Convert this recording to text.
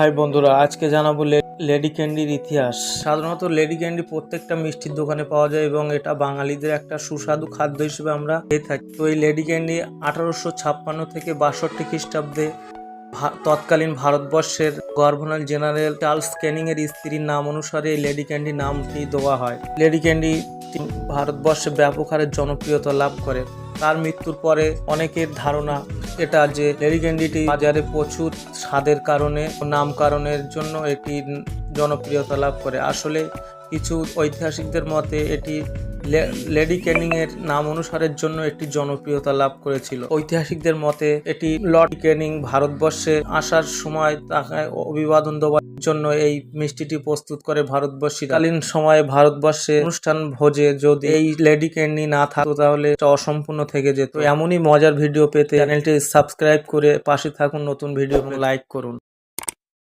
High বন্ধুরা, আজকে জানাব লেডি ক্যান্ডির ইতিহাস। সাধারণত লেডি ক্যান্ডি প্রত্যেকটা মিষ্টির দোকানে পাওয়া যায় এবং এটা বাঙালিদের একটা সুস্বাদু খাদ্য হিসেবে আমরা পেয়ে থাকি। তো এই লেডি ক্যান্ডি আঠারোশো ছাপ্পান্ন থেকে বাষট্টি খ্রিস্টাব্দে তৎকালীন ভারতবর্ষের গভর্নর জেনারেল চার্লস ক্যানিং এর স্ত্রীর নাম অনুসারে এই লেডি ক্যান্ডি নামটি দেওয়া হয়। লেডি ক্যান্ডি ভারতবর্ষে ব্যাপক হারে জনপ্রিয়তা লাভ করে। তার মৃত্যুর পরে অনেকের ধারণা এটা যে লেডি ক্যান্ডিটি বাজারে প্রচুর স্বাদের কারণে ও নাম কারণের জন্য এটি জনপ্রিয়তা লাভ করে। আসলে কিছু ঐতিহাসিকদের মতে এটি লেডি ক্যানিং এর নাম অনুসারের জন্য একটি জনপ্রিয়তা লাভ করেছিল। ঐতিহাসিকদের মতে, এটি লর্ড ক্যানিং ভারতবর্ষে আসার সময় তাকে অভিবাদন দেওয়ার জন্য এই মিষ্টিটি প্রস্তুত করে ভারতবর্ষী কালীন সময়ে ভারতবর্ষে অনুষ্ঠান ভোজে যদি এই লেডি ক্যান্ডি না থাকতো, তাহলে অসম্পূর্ণ থেকে যেত। এমনই মজার ভিডিও পেতে চ্যানেলটি সাবস্ক্রাইব করে পাশে থাকুন। নতুন ভিডিও লাইক করুন।